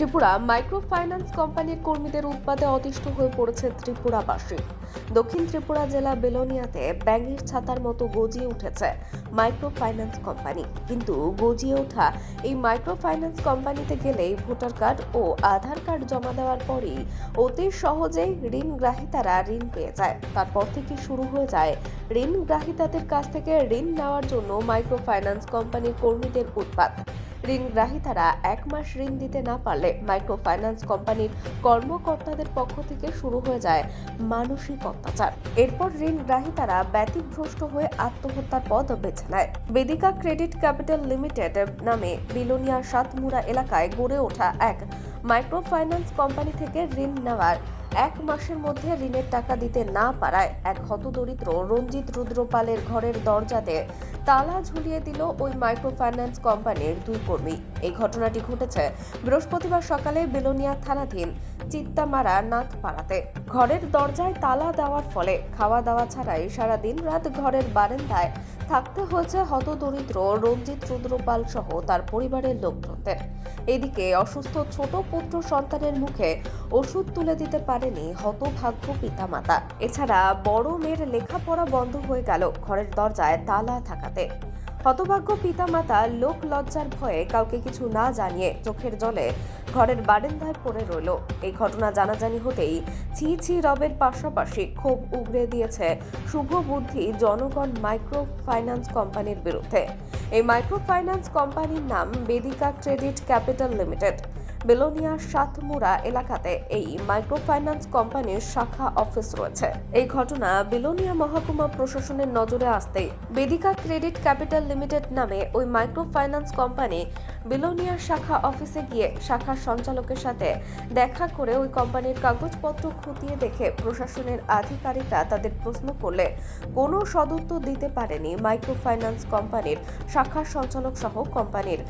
Tripura micro finance কোম্পানির কর্মীদের উৎপাদে অতিষ্ঠ হয়ে পড়েছে ত্রিপুরাবাসী। দক্ষিণ ত্রিপুরা জেলা বেলোনিয়াতে ব্যাঙের ছাতার মতো গজিয়ে উঠেছে মাইক্রো ফাইন্যান্স কোম্পানি। কিন্তু গজিয়ে ওঠা এই মাইক্রো ফাইন্যান্স কোম্পানিতে গেলেই ভোটার কার্ড ও আধার কার্ড জমা দেওয়ার পরেই অতি সহজেই ঋণ গ্রাহীতারা ঋণ পেয়ে যায়। তারপর থেকে শুরু হয়ে যায় ঋণ গ্রাহীতাদের কাছ থেকে ঋণ নেওয়ার জন্য মাইক্রো ফাইন্যান্স কোম্পানির কর্মীদের উৎপাত। ঋণ গ্রাহীতারা এক মাস ঋণ দিতে না পারলে মাইক্রো ফাইন্যান্স কোম্পানির কর্মকর্তাদের পক্ষ থেকে শুরু হয়ে যায় মানসিক অত্যাচার। এরপর ঋণগ্রাহীতারা ব্যতিভ্রষ্ট হয়ে আত্মহত্যার পথ বেছে নেয়। বেদিকা ক্রেডিট ক্যাপিটাল লিমিটেড নামে বিলোনিয়া সাতমুড়া এলাকায় গড়ে ওঠা এক মাইক্রো ফাইন্যান্স কোম্পানি থেকে ঋণ নেওয়ার এক মাসের মধ্যে ঋণের টাকা দিতে না পারায় এক হতদরিদ্র রঞ্জিত রুদ্রপালের ঘরের দরজাতে তালা ঝুলিয়ে দিল ওই মাইক্রো ফাইন্যান্স কোম্পানির দুই কর্মী। এই ঘটনাটি ঘটেছে বৃহস্পতিবার সকালে বেলোনিয়া থানাধীন চিত্তামারা নাথপাড়াতে। ঘরের দরজায় তালা দেওয়ার ফলে খাওয়া দাওয়া ছাড়াই সারা দিন রাত ঘরের বারান্দায় থাকতে হয়েছে হতদরিদ্র রঞ্জিত রুদ্রপাল সহ তার পরিবারের লোকজনদের। এদিকে অসুস্থ ছোট পুত্র সন্তানের মুখে ওষুধ তুলে দিতে পারেনি হতভাগ্য পিতামাতা। এছাড়া বড় মেয়ের লেখাপড়া বন্ধ হয়ে গেল ঘরের দরজায় তালা থাকাতে। হতভাগ্য পিতামাতা লোক লজ্জার ভয়ে কাউকে কিছু না জানিয়ে চোখের জলে ঘরের বারেন্দায় পড়ে রইল। এই ঘটনা জানাজানি হতেই ছি ছি রবের পাশাপাশি ক্ষোভ উগড়ে দিয়েছে শুভ বুদ্ধি জনগণ মাইক্রো ফাইন্যান্স কোম্পানির বিরুদ্ধে। এই মাইক্রো ফাইন্যান্স কোম্পানির নাম Vedika credit capital limited. Belonia Satmura এলাকাতে এই মাইক্রো ফাইন্যান্স কোম্পানির শাখা অফিস রয়েছে। এই ঘটনা বেলোনিয়া মহকুমা প্রশাসনের নজরে আসতেই বেদিকা ক্রেডিট ক্যাপিটাল লিমিটেড নামে ওই মাইক্রো ফাইন্যান্স কোম্পানি বেলোনিয়া শাখা অফিসে গিয়ে শাখার সঞ্চালকের সাথে দেখা করে ওই কোম্পানির কাগজপত্র খতিয়ে দেখে প্রশাসনের আধিকারিকরা তাদের প্রশ্ন করলে কোনো সদুত্তর দিতে পারেনি মাইক্রো ফাইন্যান্স কোম্পানির শাখার সঞ্চালক সহ কোম্পানির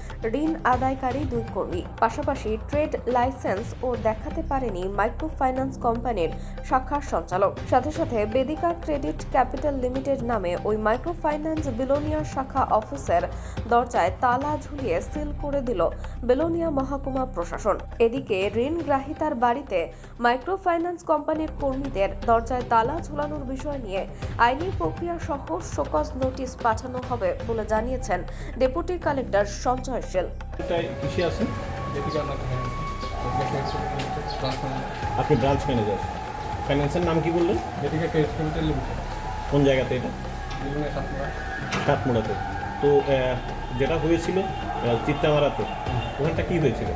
ঋণ আদায়কারী দুই কর্মী। পাশাপাশি ট্রেড লাইসেন্স ও দেখাতে পারেনি মাইক্রো ফাইন্যান্স কোম্পানির শাখার সঞ্চালক। সাথে সাথে বেদিকা ক্রেডিট ক্যাপিটাল লিমিটেড নামে ওই মাইক্রো ফাইন্যান্স বিলোনিয়া শাখা অফিসের দরজায় তালা ঝুলিয়ে সিল করে দিল বেলোনিয়া মহকুমা প্রশাসন। এদিকে ঋণ গ্রাহীতার বাড়িতে মাইক্রো ফাইন্যান্স কোম্পানির কর্মীদের দরজায় তালা ঝুলানোর বিষয় নিয়ে আইনি প্রক্রিয়া সহ শোকজ নোটিশ পাঠানো হবে বলে জানিয়েছেন ডেপুটি কালেক্টর সঞ্জয় নাথ আপনি ব্রাঞ্চ ম্যানেজার ফাইন্যান্সের নাম কি বললেন? কোন জায়গাতে এটা? সাতমোড়াতে। তো যেটা হয়েছিল চিত্তামারাতে ওখানটা কি হয়েছিল?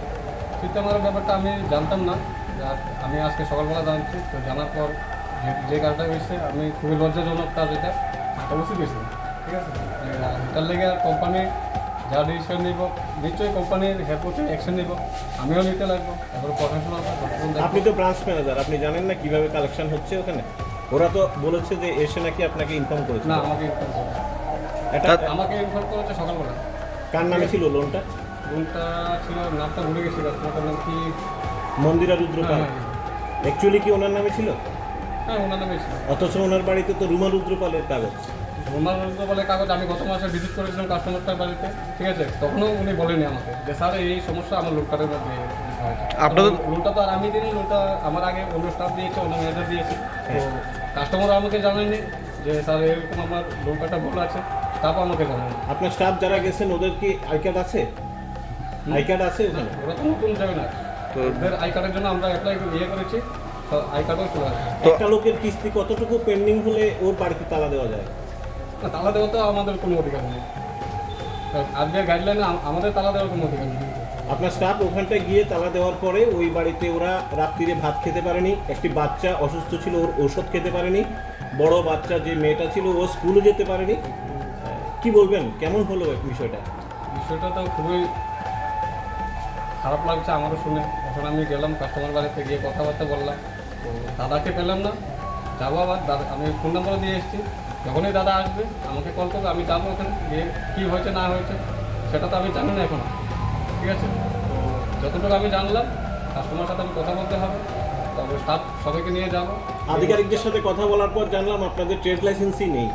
আমার ব্যাপারটা আমি জানতাম না। আমি আজকে সকালবেলা জানছি তো জানার পর যে- যে কাজটা হয়েছে আমি খুবই লজ্জাজনক কাজ এটা। অবশ্যই হয়েছে ঠিক আছে। আর এটার লেগে কোম্পানি যা ডিসিশন নিব নিশ্চয়ই কোম্পানির হেল্প করছে অ্যাকশন নিব। আমিও নিতে লাগবো। তারপরে প্রশাসন আছে আপনি তো ব্রাঞ্চ ম্যানেজার আপনি জানেন না কীভাবে কালেকশন হচ্ছে ওখানে? ওরা তো বলেছে যে এসে নাকি আপনাকে ইনফর্ম করেছে। না আমাকে ইনফর্ম করে এটা আমাকে ইনফর্ম করেছে সকালবেলা। কার নামে ছিল লোনটা রুমটা ছিল নামটা ভুলে গেছি তোমার নাম কি? মন্দিরা রুদ্রপাল হ্যাঁ, অ্যাকচুয়ালি কি ওনার নামে ছিল? হ্যাঁ ওনার নামে ছিল। অথচ ওনার বাড়িতে তো রুমা রুদ্রপালের কাগজ। রোমান বলে কাগজ আমি গত মাসে ভিজিট করেছিলাম কাস্টমারটার বাড়িতে ঠিক আছে? তখনও উনি বলেনি আমাকে যে স্যার এই সমস্যা আমার লোন কার্ডের মধ্যে আপনাদের- লোনটা তো আর আমি দিইনি লোনটা আমার আগে অন্য স্টাফ দিয়েছে অন্য ম্যানেজার দিয়েছে। তো কাস্টমার আমাকে জানায়নি যে স্যার এরকম আমার লোন কার্ডটা ভুল আছে। স্টাফও আমাকে জানায়নি আপনার স্টাফ যারা গেছেন ওদের কি আই কার্ড আছে? আই কার্ড আছে ওখানে? ওরা তো নতুন যাবে না। তো ওদের আই কার্ডের জন্য আমরা অ্যাপ্লাই ইয়ে করেছি আই কার্ডও চলে আসবে একটা লোকের কিস্তি কতটুকু পেন্ডিং হলে ওর বাড়িতে তালা দেওয়া যায়? না তালা দেওয়া তো আমাদের কোনো অধিকার নেই। আজকের গাইডলাইনে আমাদের তালা দেওয়ার কোনো অধিকার নেই। আপনার স্টাফ ওখানটায় গিয়ে তালা দেওয়ার পরে ওই বাড়িতে ওরা রাত্রিরে ভাত খেতে পারেনি একটি বাচ্চা অসুস্থ ছিল ওর ওষুধ খেতে পারেনি বড় বাচ্চা যে মেয়েটা ছিল ও স্কুলে যেতে পারেনি কি বলবেন? কেমন হলো বিষয়টা? বিষয়টা তো খুবই খারাপ লাগছে আমারও শুনে। এখন আমি গেলাম কাস্টমার বাড়িতে গিয়ে কথাবার্তা বললাম। তো দাদাকে পেলাম না। যাব আবার। দাদা, আমি ফোন নাম্বারও দিয়ে এসেছি। যখনই দাদা আসবে, আমাকে কল করবে। আমি যাব ওখানে গিয়ে কী হয়েছে, না হয়েছে, সেটা তো আমি জানি না এখন। ঠিক আছে? তো যতটুকু আমি জানলাম কাস্টমার সাথে আমি কথা বলতে হবে। তবে স্টাফ সবাইকে নিয়ে যাব। আধিকারিকদের সাথে কথা বলার পর জানলাম আপনাদের ট্রেড লাইসেন্সই নেই।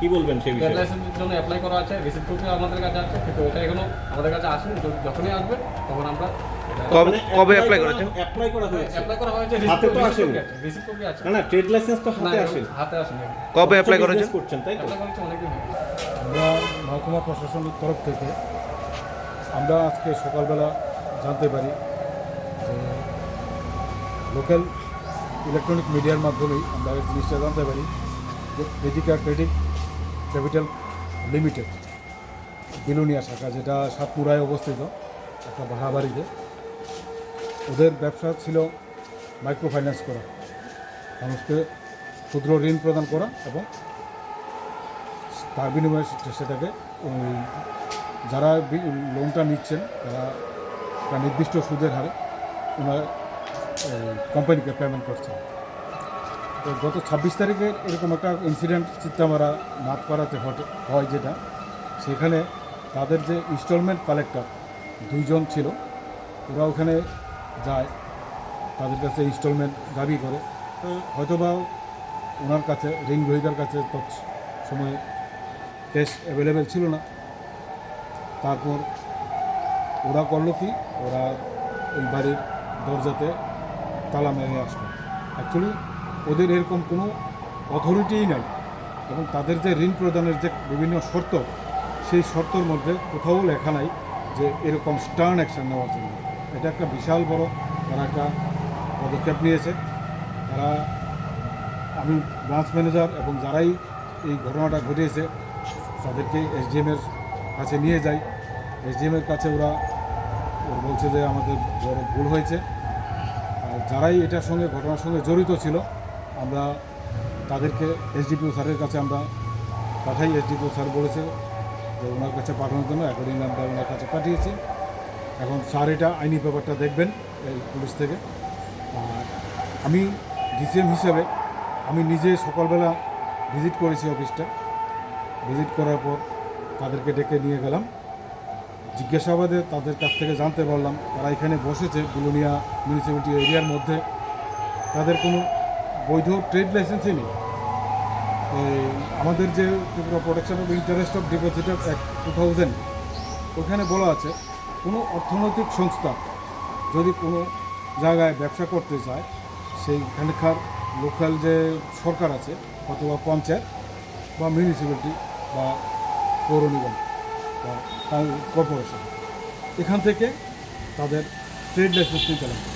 কি বলবেন সেই ট্রেড বিষয়ে? লাইসেন্সের জন্য অ্যাপ্লাই করা আছে রিসিপ্ট কপিও আমাদের কাছে আছে কিন্তু ওটা এখনও আমাদের কাছে আসেনি। যখনই আসবে তখন আমরা কবে মানে কবে অ্যাপ্লাই করা- করেছেন? করা হয়েছে। অ্যাপ্লাই করা হয়েছে হাতে তো আসেনি। রিসিভ কপি আছে। না না ট্রেড লাইসেন্স তো হাতে আসেনি। হাতে আসেনি। কবে অ্যাপ্লাই করেছেন? করছেন তাই তো? অনেকদিন আমরা মহকুমা প্রশাসনের তরফ থেকে আমরা আজকে সকালবেলা জানতে পারি যে লোকাল ইলেকট্রনিক মিডিয়ার মাধ্যমেই আমরা জিনিসটা জানতে পারি যে Vedika credit capital limited Belonia শাখা, যেটা সাতপুরায় অবস্থিত, একটা ভাড়া বাড়িতে ওদের ব্যবসা ছিল মাইক্রো ফাইন্যান্স করা, মানুষকে ক্ষুদ্র ঋণ প্রদান করা এবং তার বিনিময়ে সেটাকে যারা লোনটা নিচ্ছেন, তারা নির্দিষ্ট সুদের হারে ওনার কোম্পানিকে পেমেন্ট করছেন তো গত ছাব্বিশ তারিখে এরকম একটা ইনসিডেন্ট চিত্তামারা ঘটে হয় যেটা। সেখানে তাদের যে ইনস্টলমেন্ট কালেক্টর দুইজন ছিল ওরা ওখানে যায়, তাদের কাছে ইনস্টলমেন্ট দাবি করে। তো হয়তোবা ওনার কাছে ঋণ গ্রহীতার কাছে তৎ সময়ে ক্যাশ অ্যাভেলেবেল ছিল না। তারপর ওরা করল কি? ওরা ওই বাড়ির দরজাতে তালা মেরে আসলো। অ্যাকচুয়ালি ওদের এরকম কোনো অথরিটিই নাই। এবং তাদের যে ঋণ প্রদানের যে বিভিন্ন শর্ত, সেই শর্তর মধ্যে কোথাও লেখা নাই যে এরকম স্টার্ন অ্যাকশন নেওয়ার জন্য এটা একটা বিশাল বড়, তারা একটা পদক্ষেপ নিয়েছে। তারা, আমি ব্রাঞ্চ ম্যানেজার এবং যারাই এই ঘটনাটা ঘটিয়েছে, তাদেরকে এসডিএমের কাছে নিয়ে যাই। এসডিএমের কাছে ওরা বলছে যে আমাদের বড় ভুল হয়েছে। যারাই এটার সঙ্গে, ঘটনার সঙ্গে জড়িত ছিল, আমরা তাদেরকে এসডিপিও স্যারের কাছে আমরা পাঠাই। এসডিপিও স্যার বলেছে যে ওনার কাছে পাঠানোর জন্য অ্যাকর্ডিং আমরা ওনার কাছে পাঠিয়েছি। এখন স্যার এটা আইনি ব্যাপারটা দেখবেন এই পুলিশ থেকে। আর আমি ডিসিএম হিসেবে আমি নিজে সকালবেলা ভিজিট করেছি অফিসটা। ভিজিট করার পর তাদেরকে ডেকে নিয়ে গেলাম। জিজ্ঞাসাবাদে তাদের কাছ থেকে জানতে পারলাম, তারা এখানে বসেছে বুলুনিয়া মিউনিসিপ্যালিটি এরিয়ার মধ্যে। তাদের কোনো বৈধ ট্রেড লাইসেন্সই নেই। আমাদের যে Tripura protection of interest of depositor act two thousand ওখানে বলা আছে, কোনো অর্থনৈতিক সংস্থা যদি কোনো জায়গায় ব্যবসা করতে চায়, সেইখানকার লোকাল যে সরকার আছে, অথবা পঞ্চায়েত বা মিউনিসিপ্যালিটি বা পৌর নিগম বা কর্পোরেশন। এখান থেকে তাদের ট্রেড লাইসেন্স নিতে লাগবে।